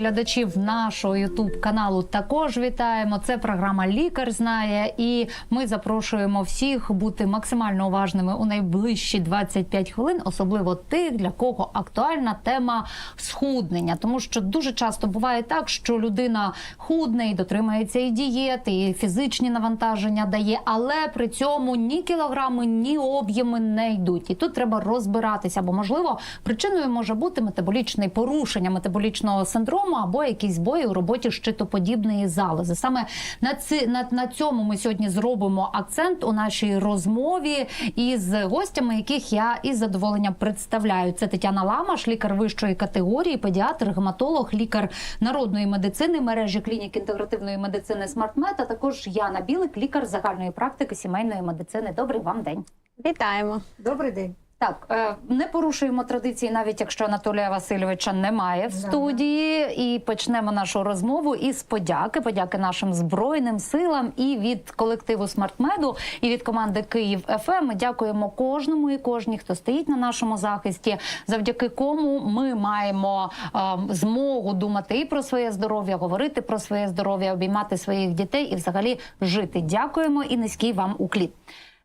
Глядачів нашого Ютуб каналу також вітаємо. Це програма Лікар знає, і ми запрошуємо всіх бути максимально уважними у найближчі 25 хвилин, особливо тих, для кого актуальна тема схуднення. Тому що дуже часто буває так, що людина худне і дотримується і дієти, і фізичні навантаження дає, але при цьому ні кілограми, ні об'єми не йдуть. І тут треба розбиратися, бо можливо причиною може бути метаболічне порушення метаболічного синдрому або якісь збої у роботі щитоподібної залози. Саме на ці на, на цьому ми сьогодні зробимо акцент у нашій розмові із гостями, яких я із задоволенням представляю. Це Тетяна Ламаш, лікар вищої категорії, педіатр, гематолог, лікар народної медицини, мережі клінік інтегративної медицини «Смартмед», а також Яна Білик, лікар загальної практики сімейної медицини. Добрий вам день. Вітаємо. Добрий день. Так, е, не порушуємо традиції, навіть якщо Анатолія Васильовича немає в студії. І почнемо нашу розмову із подяки. Подяки нашим збройним силам і від колективу Смартмеду, і від команди Київ ФМ. Ми дякуємо кожному і кожній, хто стоїть на нашому захисті, завдяки кому ми маємо е, змогу думати і про своє здоров'я, говорити про своє здоров'я, обіймати своїх дітей і взагалі жити. Дякуємо і низький вам уклін.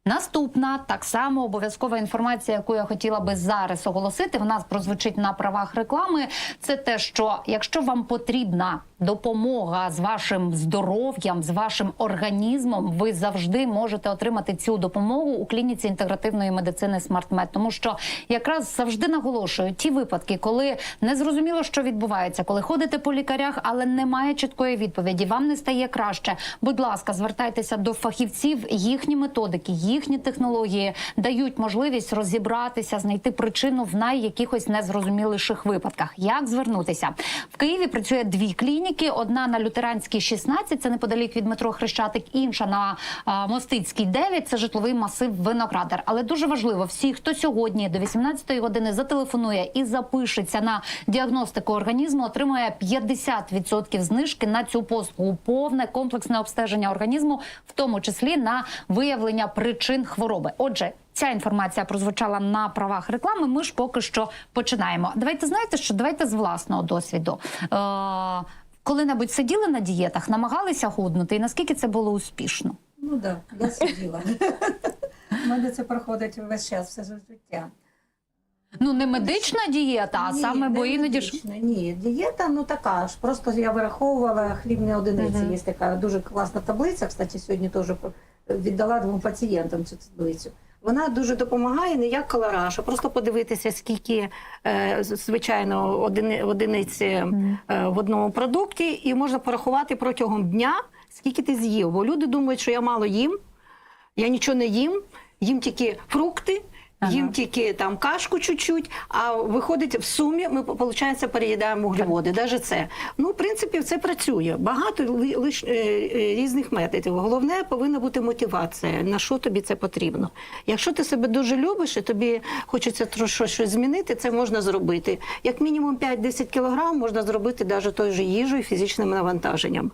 Наступна так само обов'язкова інформація, яку я хотіла би зараз оголосити. Вона прозвучить на правах реклами. Це те, що якщо вам потрібна допомога з вашим здоров'ям, з вашим організмом, ви завжди можете отримати цю допомогу у клініці інтегративної медицини «Смартмед». Тому що якраз завжди наголошую ті випадки, коли не зрозуміло, що відбувається, коли ходите по лікарях, але немає чіткої відповіді. Вам не стає краще. Будь ласка, звертайтеся до фахівців. Їхні методики, їхні технології дають можливість розібратися, знайти причину в найякихось незрозуміліших випадках. Як звернутися в Києві? Працює дві клініки: одна на лютеранській 16, це неподалік від метро Хрещатик, інша на Мостицькій 9, це житловий масив Виноградар. Але дуже важливо, всі, хто сьогодні до 18-ї години зателефонує і запишеться на діагностику організму, отримує 50% знижки на цю послугу. Повне комплексне обстеження організму, в тому числі на виявлення причин хвороби. Отже. Ця інформація прозвучала на правах реклами. Ми ж поки що починаємо. Давайте знаєте, що давайте з власного досвіду. Е- коли-небудь сиділи на дієтах, намагалися худнути, і наскільки це було успішно? Ну так, да, я сиділа. У мене це проходить весь час, все життя. Ну не медична дієта, а Ні, саме бо іноді ж Ні, дієта ну така ж. Просто я вираховувала хлібні одиниці. Мгм. Є така дуже класна таблиця. Кстати, сьогодні теж віддала двом пацієнтам цю таблицю. Вона дуже допомагає не як колораж, а просто подивитися, скільки е, звичайно одини, одиниць е, в одному продукті, і можна порахувати протягом дня, скільки ти з'їв. Бо люди думають, що я мало їм, я нічого не їм, їм тільки фрукти. Їм тільки там кашку чуть-чуть, а виходить в сумі, ми виходить, переїдаємо вуглеводи. Навіть це. Ну, в принципі, це працює. Багато лиш, е, е, різних методів. Головне повинна бути мотивація, на що тобі це потрібно. Якщо ти себе дуже любиш і тобі хочеться трошки щось змінити, це можна зробити. Як мінімум 5-10 кілограм можна зробити навіть той же їжею і фізичним навантаженням.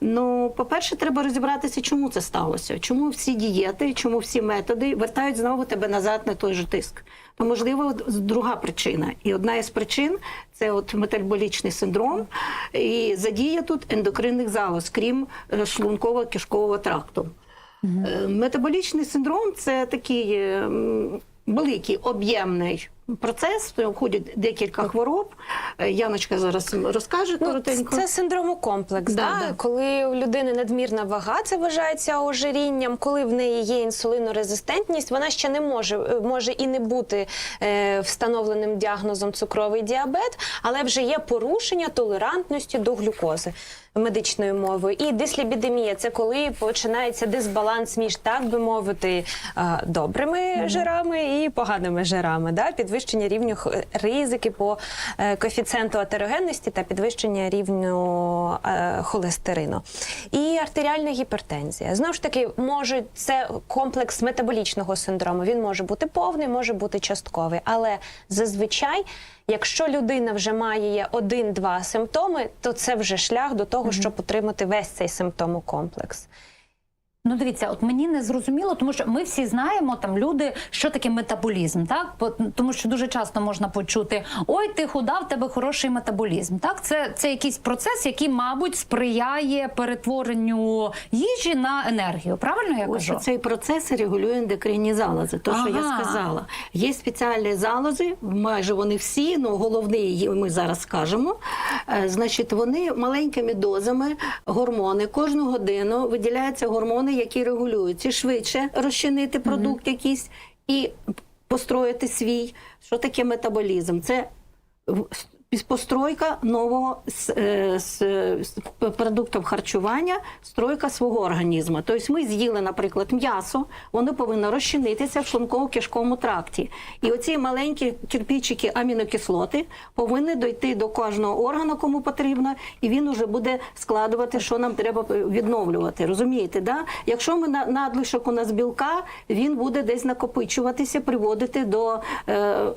Ну, по-перше, треба розібратися, чому це сталося, чому всі дієти, чому всі методи вертають знову тебе назад на той же тиск. То можливо друга причина. І одна із причин це от метаболічний синдром і задія тут ендокринних залоз, крім е, шлунково-кишкового тракту. Угу. Метаболічний синдром це такий е, великий об'ємний процес, входять декілька хвороб. Е, Яночка зараз розкаже Ну, коротенько. це синдромокомплекс, Да, да, да. коли у людини надмірна вага, це вважається ожирінням. Коли в неї є інсулінорезистентність, вона ще не може, е, може і не бути е, встановленим діагнозом цукровий діабет, але вже є порушення толерантності до глюкози. Медичною мовою і дисліпідемія це коли починається дисбаланс між так би мовити е, добрими жирами і поганими жирами, да? підвищення рівню ризики по е, коефіцієнту атерогенності та підвищення рівню е, холестерину. І артеріальна гіпертензія. Знову ж таки, може це комплекс метаболічного синдрому. Він може бути повний, може бути частковий, але зазвичай. Якщо людина вже має один-два симптоми, то це вже шлях до того, щоб отримати весь цей симптомокомплекс. Ну, дивіться, от мені не зрозуміло, тому що ми всі знаємо там люди, що таке метаболізм, так тому що дуже часто можна почути: ой, ти худа, в тебе хороший метаболізм. Так, це, це якийсь процес, який, мабуть, сприяє перетворенню їжі на енергію. Правильно я Ось цей процес регулює ендокринні залози. То, що я сказала. Є спеціальні залози, майже вони всі, ну головний ми зараз скажемо. Е, Значить, вони маленькими дозами гормони кожну годину виділяються гормони, які регулюються швидше розчинити продукт якийсь і построїти свій. Що таке метаболізм? Це постройка нового с- е, с- с продуктів харчування, стройка свого організму. Тобто ми з'їли, наприклад, м'ясо, воно повинно розчинитися в шлунково-кишковому тракті. І оці маленькі кирпичики амінокислоти повинні дойти до кожного органу, кому потрібно, і він уже буде складувати, що нам треба відновлювати. Розумієте, да? Якщо ми на надлишок у нас білка, він буде десь накопичуватися, приводити до. Е,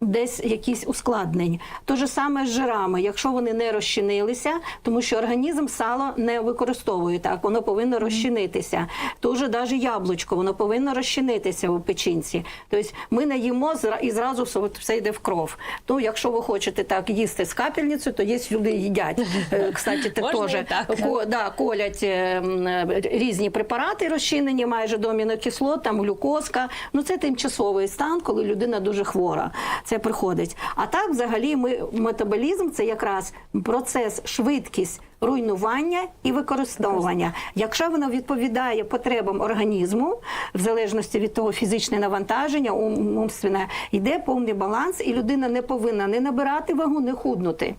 Десь якісь ускладнень. То же саме з жирами, якщо вони не розчинилися, тому що організм сало не використовує так, воно повинно розчинитися. Тоже навіть яблучко, воно повинно розчинитися у печінці. Тобто ми не їмо і зразу все- йде в кров. То якщо ви хочете так їсти з капельницю, то є люди їдять. Е, Кстати, Можна теж да, колять е, е, різні препарати розчинені, майже до амінокислот, там глюкозка. Ну це тимчасовий стан, коли людина дуже хвора. Це приходить. А так, взагалі, ми метаболізм це якраз процес, швидкість. Руйнування і використовування. Якщо воно відповідає потребам організму, в залежності від того фізичне навантаження, ум- умственне, йде повний баланс, і людина не повинна не набирати вагу, не худнути.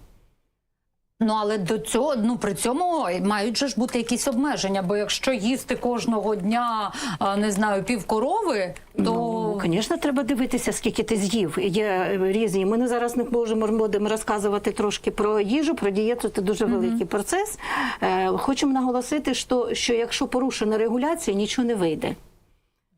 Ну але до цього ну при цьому мають же ж бути якісь обмеження. Бо якщо їсти кожного дня, не знаю, пів корови, то Ну, звісно, треба дивитися, скільки ти з'їв. Є е, різні. Ми не зараз не можемо будемо розказувати трошки про їжу, про дієту. Це дуже великий процес. Е, Хочемо наголосити, що, що якщо порушена регуляція, нічого не вийде.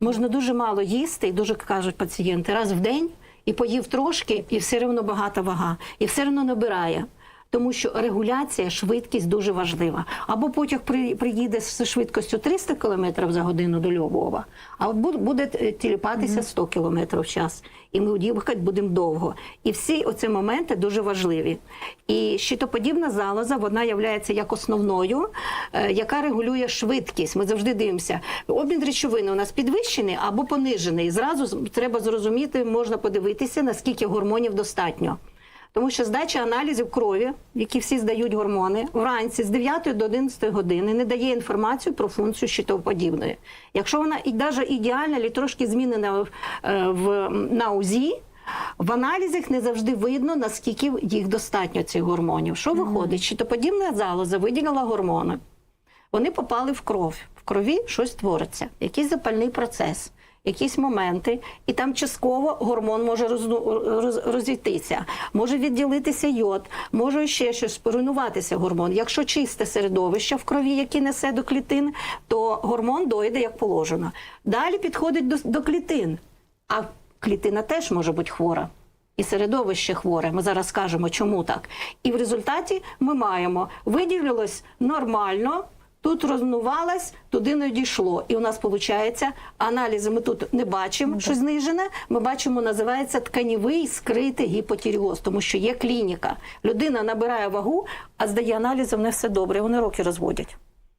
Можна дуже мало їсти, і дуже кажуть пацієнти, раз в день і поїв трошки, і все одно багата вага, і все одно набирає. Тому що регуляція, швидкість дуже важлива. Або потяг при- приїде з швидкістю 300 км за годину до Львова, а буде е, тіліпатися 100 км в час. І ми їхати будемо довго. І всі оці моменти дуже важливі. І щитоподібна залоза, вона є як основною, е, яка регулює швидкість. Ми завжди дивимося. Обмін речовини у нас підвищений або понижений. Зразу треба зрозуміти, можна подивитися, наскільки гормонів достатньо. Тому що здача аналізів крові, які всі здають гормони, вранці з 9 до 11 години не дає інформацію про функцію щитоподібної. Якщо вона і навіть ідеальна, або трошки змінена в, е, в, на УЗІ, в аналізах не завжди видно, наскільки їх достатньо цих гормонів. Що виходить? Щитоподібна залоза виділила гормони. Вони попали в кров. В крові щось твориться, якийсь запальний процес, якісь моменти, і там частково гормон може розійтися, може відділитися йод, може ще щось руйнуватися гормон. Якщо чисте середовище в крові, яке несе до клітин, то гормон дойде як положено. Далі підходить до, до клітин, а клітина теж може бути хвора. І середовище хворе. Ми зараз скажемо, чому так. І в результаті ми маємо виділилось нормально. Тут рознувалось, туди не дійшло. І у нас виходить, аналізи ми тут не бачимо, що знижене. Ми бачимо, називається тканівий скритий гіпотіріоз, тому що є клініка. Людина набирає вагу, а здає аналізи, в них все добре, вони роки розводять.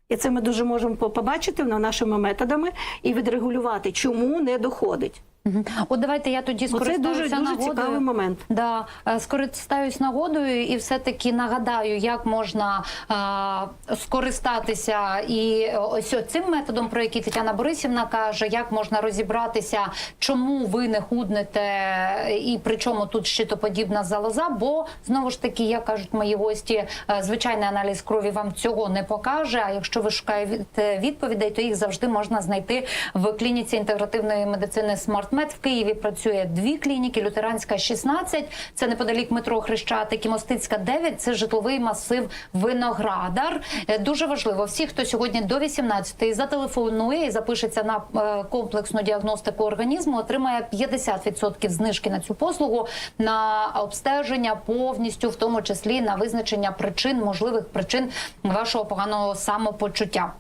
І це ми дуже можемо побачити нашими методами і відрегулювати, чому не доходить. От давайте я тоді Оце скористаюся дуже дуже нагодою. цікавий момент. Да, е, скористаюсь нагодою і все-таки нагадаю, як можна е, скористатися і ось цим методом, про який Тетяна Борисівна каже, як можна розібратися, чому ви не худнете і при чому тут щитоподібна залоза. Бо знову ж таки, як кажуть мої гості, е, звичайний аналіз крові вам цього не покаже. А якщо ви шукаєте відповідей, то їх завжди можна знайти в клініці інтегративної медицини Смарт Смартмед в Києві працює дві клініки: лютеранська 16, це неподалік метро Хрещатик, і Мостицька 9, це житловий масив Виноградар. Е, Дуже важливо, всі, хто сьогодні до 18 зателефонує і запишеться на е, комплексну діагностику організму, отримає 50% знижки на цю послугу на обстеження повністю, в тому числі на визначення причин, можливих причин вашого поганого самопочуття.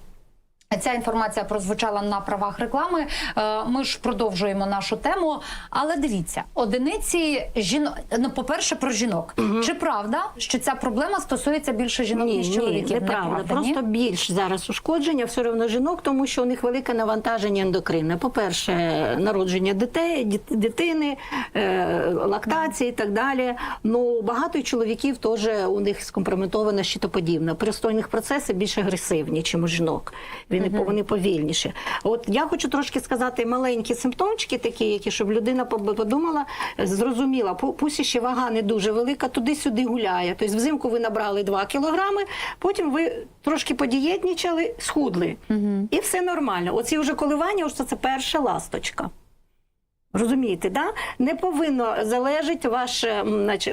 Ця інформація прозвучала на правах реклами. Е, Ми ж продовжуємо нашу тему. Але дивіться, одиниці жінок. Ну, по-перше, про жінок. Чи правда, що ця проблема стосується більше жінок Ні, ніж ні, чоловіків? неправда. ні? Просто більш зараз ушкодження все одно жінок, тому що у них велике навантаження ендокринне. По-перше, народження дітей, дитини, е, лактації і так далі. Ну багато чоловіків теж у них скомпрометована щитоподібна. Пристойних процеси більш агресивні, ніж у жінок. Вони, по- вони повільніші. От я хочу трошки сказати маленькі симптомчики, такі, які щоб людина подумала, зрозуміла, пу- пусть ще вага не дуже велика, туди-сюди гуляє. Тобто взимку ви набрали 2 кілограми, потім ви трошки подієтнічали, схудли. І все нормально. Оці вже коливання, ось це перша ласточка. Розумієте, да? не повинно залежати ваш,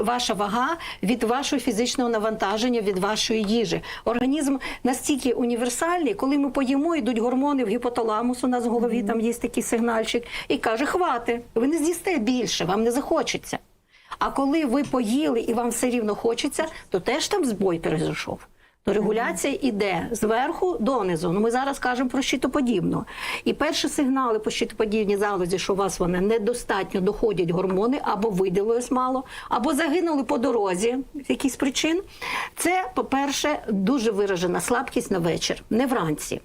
ваша вага від вашого фізичного навантаження, від вашої їжі. Організм настільки універсальний, коли ми поїмо, йдуть гормони в гіпоталамус, у нас в голові там є такий сигнальчик, і каже: хвати, ви не з'їсте більше, вам не захочеться. А коли ви поїли і вам все рівно хочеться, то теж там збой перейшов. То регуляція йде зверху донизу. Ну ми зараз кажемо про щитоподібну. І перші сигнали по щитоподібній залозі, що у вас вони недостатньо доходять гормони, або виділилось мало, або загинули по дорозі з якихось причин. Це, по-перше, дуже виражена слабкість на вечір, не вранці.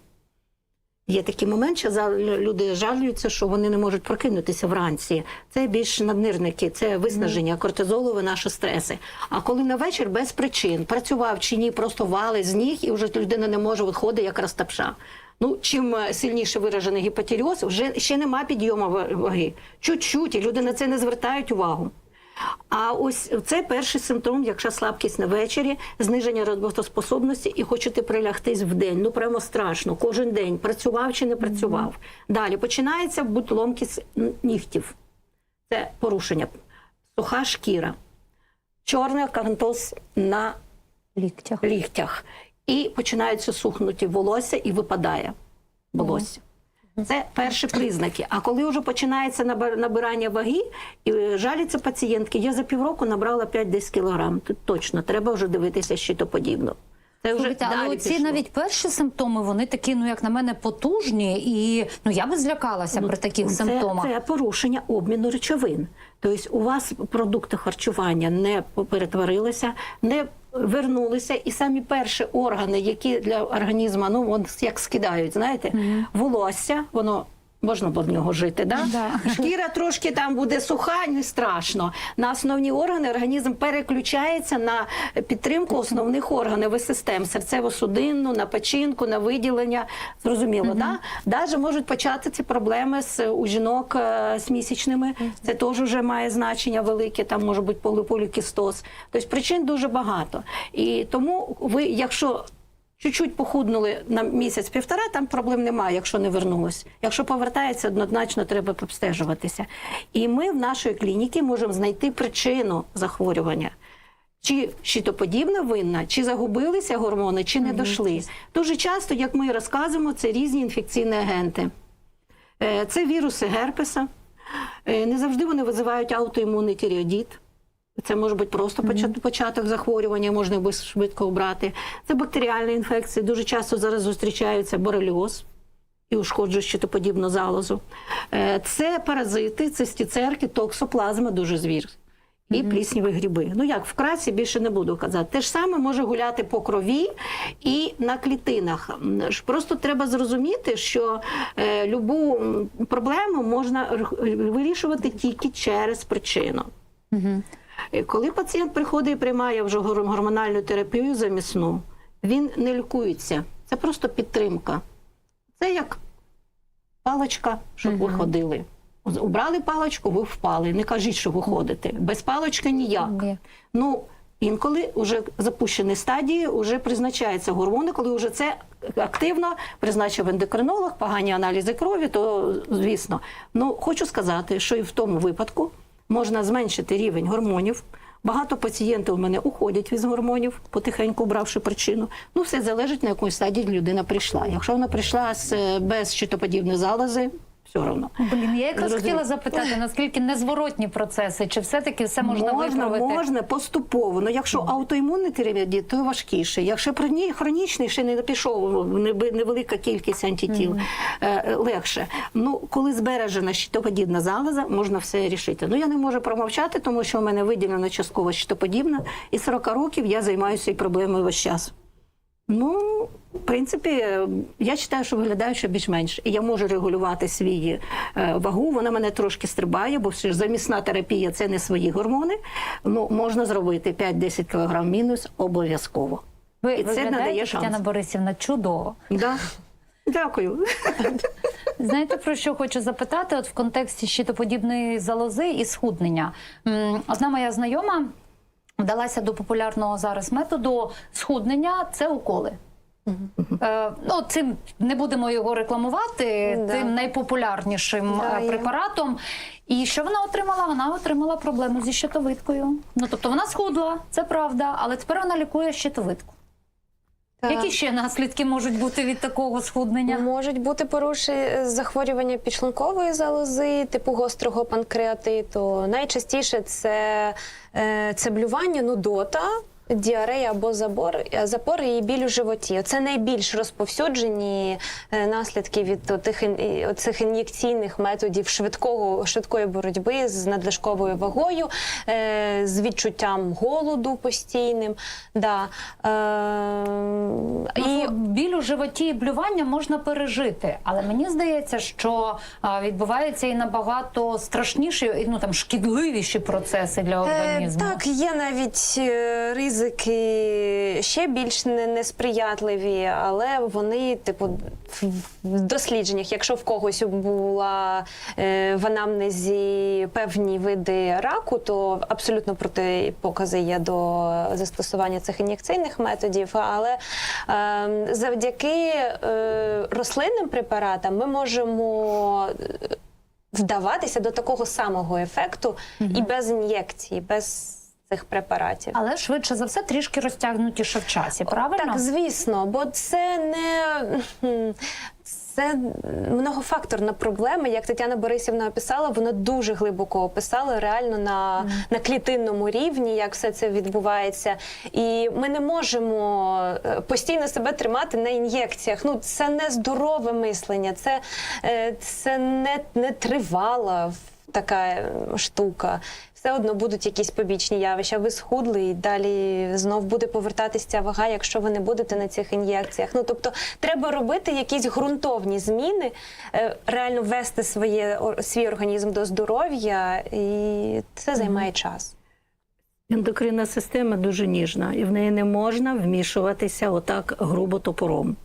Є такий момент, що люди жалюються, що вони не можуть прокинутися вранці. Це більш наднирники, це виснаження кортизолу, наші стреси. А коли на вечір без причин працював чи ні, просто вали з ніг, і вже людина не може виходити як розтапша. Ну, чим е, сильніше виражений гіпотіріоз, вже ще нема підйому ва- ваги. Чуть-чуть, і люди на це не звертають увагу. А ось це перший симптом, якщо слабкість на вечері, зниження роботоспособності і хочете прилягтись в день. Ну прямо страшно. Кожен день працював чи не працював. Далі починається будь ломкість нігтів. Це порушення. Суха шкіра, чорний акантоз на ліктях. ліктях. І починаються сухнуті волосся і випадає волосся. Це перші признаки. А коли вже починається набирання ваги, і е, жаліться пацієнтки, я за півроку набрала 5-10 кілограм. Тут точно треба вже дивитися щитоподібно. Це вже Слухайте, але далі оці пішло. навіть перші симптоми, вони такі, ну як на мене, потужні, і ну я би злякалася при таких це, симптомах. Це порушення обміну речовин. Тобто у вас продукти харчування не перетворилися, не вернулися, і самі перші органи, які для організму, ну вон як скидають, знаєте, волосся, воно. Можна б в нього жити, да? Да. Шкіра трошки там буде суха, не страшно. На основні органи організм переключається на підтримку основних органів і систем серцево-судинну, на печінку, на виділення. Зрозуміло, да? Даже можуть почати ці проблеми з у жінок е, з місячними. Це теж вже має значення велике. Там може бути полі- полікістоз. Тобто причин дуже багато. І тому ви, якщо Чуть-чуть похуднули на місяць-півтора, там проблем немає, якщо не вернулось. Якщо повертається, однозначно треба обстежуватися. І ми в нашій клініці можемо знайти причину захворювання. Чи щитоподібна винна, чи загубилися гормони, чи не дошли. Дуже часто, як ми розказуємо, це різні інфекційні агенти. Е, Це віруси герпеса. Е, Не завжди вони визивають аутоімунний тіріодіт. Це може бути просто почат- початок захворювання, можна швидко обрати. Це бактеріальні інфекції. Дуже часто зараз зустрічаються бореліоз і ушкоджує щитоподібну залозу. Е, Це паразити, це стіцерки, токсоплазма, дуже звір. І плісніві гриби. Ну як вкратці більше не буду казати. Те ж саме може гуляти по крові і на клітинах. Просто треба зрозуміти, що е, любу проблему можна вирішувати тільки через причину. Е, Коли пацієнт приходить і приймає вже гормональну терапію замісну, він не лікується. Це просто підтримка. Це як паличка, щоб ви ходили. Убрали паличку, ви впали. Не кажіть, що ви ходите. Без палички ніяк. Ні. Ну, Інколи вже запущені стадії, вже призначаються гормони, коли вже це активно призначив ендокринолог, погані аналізи крові, то звісно. Ну хочу сказати, що і в тому випадку можна зменшити рівень гормонів. Багато пацієнтів у мене уходять від гормонів, потихеньку бравши причину. Ну, все залежить на якої стадії людина прийшла. Якщо вона прийшла з е, без щитоподібної залози, все одно. Блін, я якраз хотіла запитати, наскільки незворотні процеси, чи все-таки все можна, виправити? можна поступово. Ну, якщо аутоімунний тиреоїдит, то важкіше. Якщо хронічний, ще не пішов невелика кількість антитіл, е, легше. Ну, коли збережена щитоподібна залоза, можна все рішити. Ну, я не можу промовчати, тому що у мене виділена частково щитоподібна, і 40 років я займаюся цією проблемою весь час. Ну, в принципі, я вважаю, що виглядаю ще більш-менш. І я можу регулювати свій е, вагу. Вона мене трошки стрибає, бо ж замісна терапія це не свої гормони. Ну, можна зробити 5-10 кг мінус обов'язково. Ви І це надає шанс. Тетяна Борисівна, чудово. Да? Дякую. Знаєте, про що хочу запитати? От в контексті щитоподібної залози і схуднення. Одна моя знайома вдалася до популярного зараз методу схуднення це уколи. Е, ну, цим не будемо його рекламувати, Да. тим найпопулярнішим Да, е, препаратом. І що вона отримала? Вона отримала проблему зі щитовидкою. Ну тобто вона схудла, це правда, але тепер вона лікує щитовидку. Які ще наслідки можуть бути від такого схуднення? Можуть бути порушення захворювання підшлункової залози, типу гострого панкреатиту. Найчастіше це, е, це блювання, нудота. Діарея або забор, е, запори і біль у животі. Це найбільш розповсюджені е, наслідки від тих цих ін'єкційних методів швидкого швидкої боротьби з надлишковою вагою, е, з відчуттям голоду постійним. Да. Е, І біль у животі і блювання можна пережити, але мені здається, що відбуваються і набагато страшніші, ну там шкідливіші процеси для організму. Так, є навіть е, ризики ще більш несприятливі, але вони, типу, в- дослідженнях, якщо в когось була е, в анамнезі певні види раку, то абсолютно протипокази є до застосування цих ін'єкційних методів. Але е, завдяки е, рослинним препаратам ми можемо е, вдаватися до такого самого ефекту і без ін'єкцій, без цих препаратів. Але швидше за все трішки розтягнутіше в часі, правильно? Так, звісно, бо це не. Це многофакторна проблема, як Тетяна Борисівна описала, вона дуже глибоко описала реально на, на клітинному рівні, як все це відбувається. І ми не можемо е, постійно себе тримати на ін'єкціях. Ну, це не здорове мислення, це, е, це не, не тривала така штука. Все одно будуть якісь побічні явища. Ви схудли і далі знов буде повертатися ця вага, якщо ви не будете на цих ін'єкціях. Ну тобто, треба робити якісь ґрунтовні зміни, е, реально вести своє свій організм до здоров'я, і це займає час. Ендокринна система дуже ніжна, і в неї не можна вмішуватися отак грубо топором.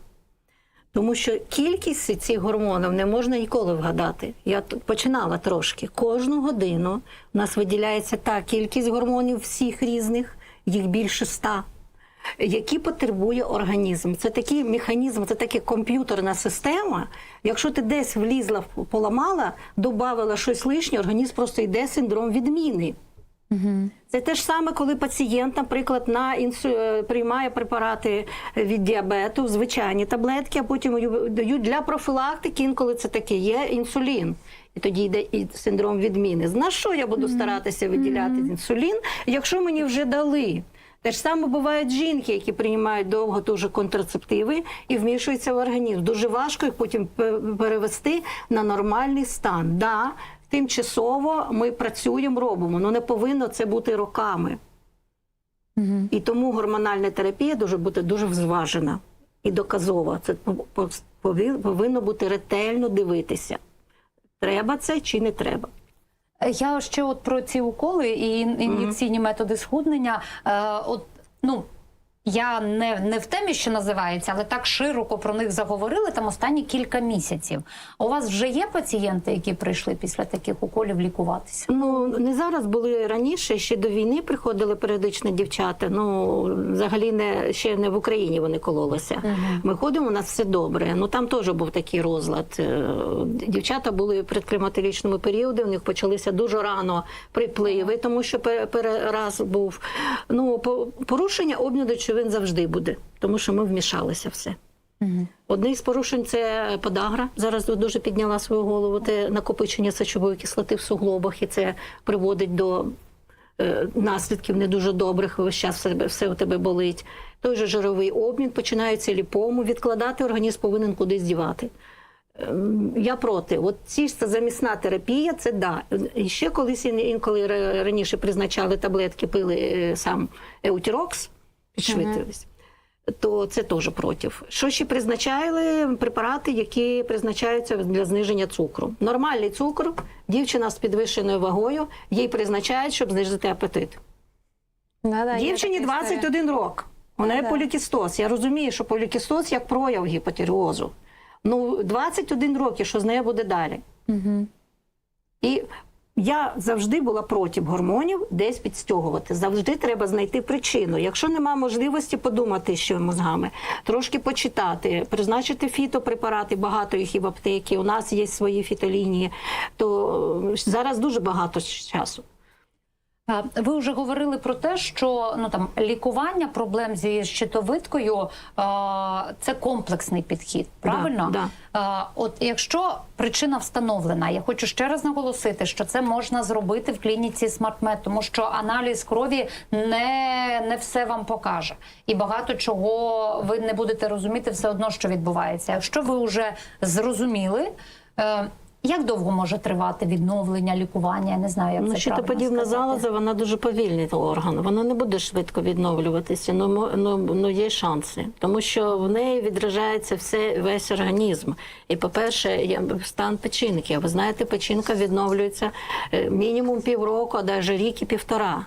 Тому що кількість цих гормонів не можна ніколи вгадати. Я починала трошки. Кожну годину у нас виділяється та кількість гормонів всіх різних, їх більше ста, які потребує організм. Це такий механізм, це така комп'ютерна система. Якщо ти десь влізла, поламала, додавала щось лишнє, організм просто йде синдром відміни. Це те ж саме, коли пацієнт, наприклад, на інсу... е, приймає препарати від діабету, звичайні таблетки, а потім дають для профілактики, інколи це таке є інсулін. І тоді йде і синдром відміни. На що я буду старатися виділяти інсулін, якщо мені вже дали? Те ж саме бувають жінки, які приймають довго дуже контрацептиви і вмішуються в організм. Дуже важко їх потім перевести на нормальний стан. Да, тимчасово ми працюємо, робимо, але не повинно це бути роками. І тому гормональна терапія дуже бути дуже зважена і доказова. Це повинно бути ретельно дивитися. Треба це чи не треба. Я ще от про ці уколи і ін- ін'єкційні методи схуднення. Е, от, ну, я не, не в темі, що називається, але так широко про них заговорили там останні кілька місяців. У вас вже є пацієнти, які прийшли після таких уколів лікуватися? Ну не зараз були раніше, ще до війни приходили періодично дівчата. Ну взагалі не ще не в Україні вони кололися. Ми ходимо, у нас все добре. Ну там теж був такий розлад. Е, Дівчата були в предкліматичному періоді, у них почалися дуже рано припливи, тому що пе- перераз був. Ну по- порушення обміну речовин завжди буде, тому що ми вмішалися все. Одне з порушень це подагра. Зараз дуже підняла свою голову. Це накопичення сечової кислоти в суглобах, і це приводить до е, наслідків не дуже добрих. Весь час все, все у тебе болить. Той же жировий обмін починається ліпому. Відкладати організм повинен кудись дівати. Ем, Я проти. От ці замісна терапія, це да. І ще колись інколи раніше призначали таблетки, пили е, сам еутірокс, підшвидшились. То це теж проти. Що ще призначали препарати, які призначаються для зниження цукру. Нормальний цукор, дівчина з підвищеною вагою, їй призначають, щоб знизити апетит. Да-да, Дівчині 21 рок. У неї Да. полікістоз. Я розумію, що полікістоз як прояв гіпотиреозу. Ну, 21 років, що з нею буде далі. Угу. І я завжди була проти гормонів десь підстягувати. Завжди треба знайти причину. Якщо нема можливості подумати, що мозгами, трошки почитати, призначити фітопрепарати, багато їх і в аптеці. У нас є свої фітолінії, то е, зараз дуже багато часу. Ви вже говорили про те, що ну там лікування проблем зі щитовидкою це комплексний підхід. Правильно? Да, А, от якщо причина встановлена, я хочу ще раз наголосити, що це можна зробити в клініці SmartMed, тому що аналіз крові не, не все вам покаже, і багато чого ви не будете розуміти все одно, що відбувається. Якщо ви вже зрозуміли. Як довго може тривати відновлення, лікування? Я не знаю, як Ну, це правильно сказати. залоза, вона дуже повільний орган. Вона не буде швидко відновлюватися. Ну, ну, ну є шанси, тому що в неї відражається все весь організм. І, по-перше, стан печінки. Ви знаєте, печінка відновлюється е, мінімум півроку, а навіть рік і півтора.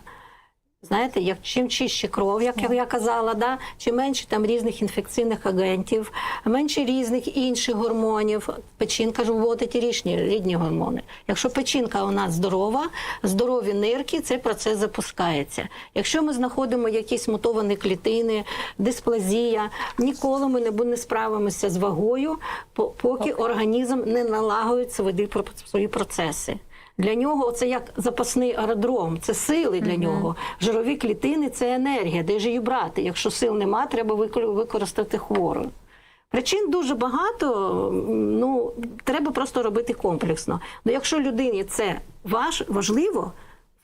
Знаєте, як чим чище кров, як я казала, да, чим менше там різних інфекційних агентів, менше різних інших гормонів. Печінка ж вводить і різні, рідні гормони. Якщо печінка у нас здорова, здорові нирки, цей процес запускається. Якщо ми знаходимо якісь мутовані клітини, дисплазія, ніколи ми не справимося з вагою, по- поки організм не налагодить свої процеси. Для нього це як запасний аеродром, це сили для нього. Жирові клітини це енергія, де ж її брати. Якщо сил нема, треба використати хвору. Причин дуже багато, ну треба просто робити комплексно. Ну якщо людині це важ, важливо,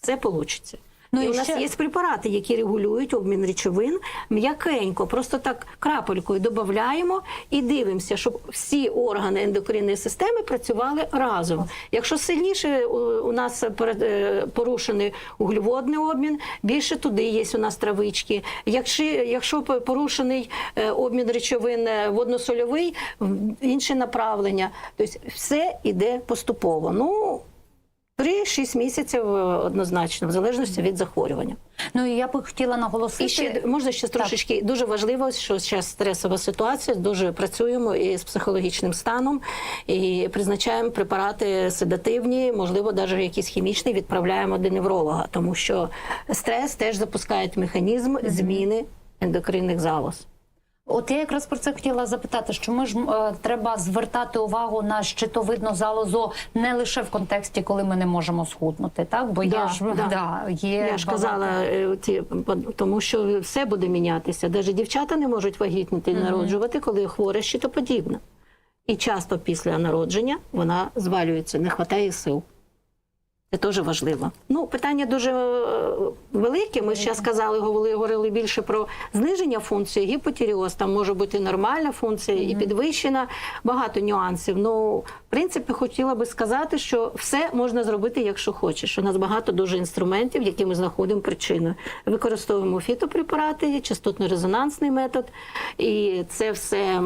це вийде. Ну, і і у нас є препарати, які регулюють обмін речовин м'якенько, просто так крапелькою додаємо і дивимося, щоб всі органи ендокринної системи працювали разом. Якщо сильніше у, у нас е, порушений углеводний обмін, більше туди є у нас травички. Якщо, якщо порушений е, обмін речовин е, водносольовий, інше направлення. Тобто все йде поступово. Ну, 3-6 місяців е, однозначно, в залежності від захворювання. Ну і я б хотіла наголосити. І ще можна ще трошечки дуже важливо, що зараз стресова ситуація. Дуже працюємо і з психологічним станом, і призначаємо препарати седативні, можливо, навіть якісь хімічні, відправляємо до невролога, тому що стрес теж запускає механізм зміни ендокринних залоз. От я якраз про це хотіла запитати, що ми ж е, треба звертати увагу на щитовидну залозу не лише в контексті, коли ми не можемо схуднути, так? Бо Да, є ж да. да, є Я ж багато- казала, е, ті, тому що все буде мінятися. Навіть дівчата не можуть вагітніти і народжувати, коли хворе щитоподібна. І часто після народження вона звалюється, не вистачає сил. Це теж важливо. Ну, питання дуже е, велике. Ми зараз казали, говорили, говорили більше про зниження функції, гіпотіріоз, там може бути нормальна функція і підвищена, багато нюансів. Ну, в принципі, хотіла би сказати, що все можна зробити, якщо хочеш. У нас багато дуже інструментів, які ми знаходимо причиною. Використовуємо фітопрепарати, частотно-резонансний метод, і це все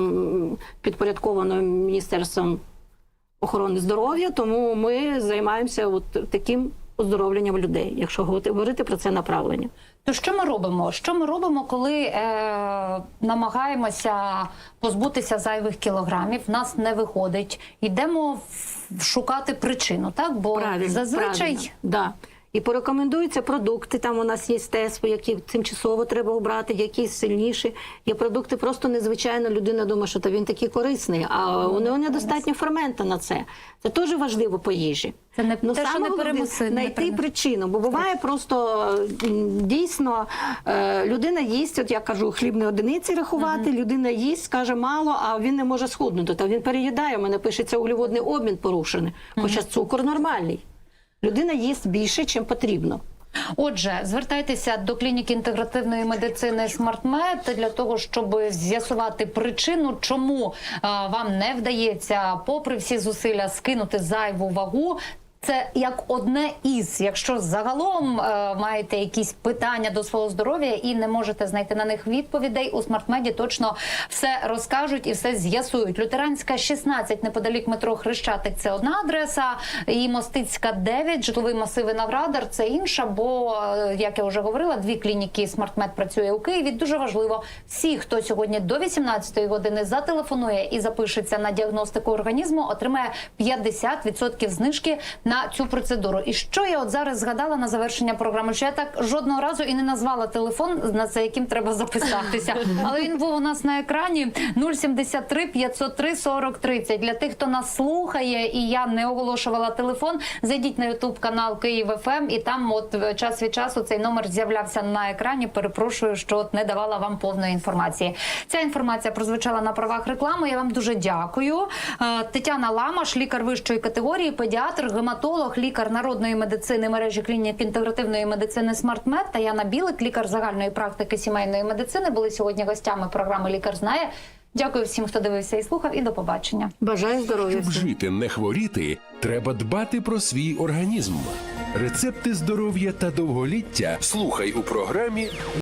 підпорядковано Міністерством охорони здоров'я, тому ми займаємося от таким оздоровленням людей, якщо говорити про це направлення. То що ми робимо? Що ми робимо, коли е, намагаємося позбутися зайвих кілограмів? Нас не виходить. Йдемо шукати причину, так? Бо зазвичай правильно. Да. І порекомендуються продукти. Там у нас є тест, які тимчасово треба обрати, які сильніші. Є продукти просто незвичайно. Людина думає, що та він такий корисний, а у нього недостатньо фермента на це. Це теж важливо по їжі. Це не Ну, те, що не головне перемуси- не знайти причину, бо буває просто дійсно е, людина їсть, от я кажу, хлібні одиниці рахувати, людина їсть, каже мало, а він не може схуднути. Та він переїдає. У мене пишеться углеводний обмін порушений. Хоча цукор нормальний. Людина їсть більше, чим потрібно. Отже, звертайтеся до клініки інтегративної медицини SmartMed для того, щоб з'ясувати причину, чому е, вам не вдається, попри всі зусилля, скинути зайву вагу. Це як одне із, якщо загалом е, маєте якісь питання до свого здоров'я і не можете знайти на них відповідей, у смартмеді точно все розкажуть і все з'ясують. Лютеранська 16, неподалік метро Хрещатик, це одна адреса, і Мостицька 9, житловий масив Виноградар, це інша. Бо е, як я вже говорила, дві клініки смартмед працює у Києві. Дуже важливо, всі, хто сьогодні до 18 години зателефонує і запишеться на діагностику організму, отримає 50% знижки на цю процедуру. І що я от зараз згадала на завершення програми, що я так жодного разу і не назвала телефон, на це яким треба записатися. Але він був у нас на екрані 073 503 40 30. Для тих, хто нас слухає, і я не оголошувала телефон. Зайдіть на Ютуб канал Київ ФМ, і там, от е, час від часу, цей номер з'являвся на екрані. Перепрошую, що от не давала вам повної інформації. Ця інформація прозвучала на правах реклами. Я вам дуже дякую. Е, Тетяна Ламаш, лікар вищої категорії, педіатр, гематолог, лікар народної медицини мережі клінік інтегративної медицини «Смартмед» та Яна Білик, лікар загальної практики сімейної медицини, були сьогодні гостями програми Лікар знає. Дякую всім, хто дивився і слухав, і до побачення. Бажаю здоров'я. Щоб жити, не хворіти, треба дбати про свій організм. Рецепти здоров'я та довголіття слухай у програмі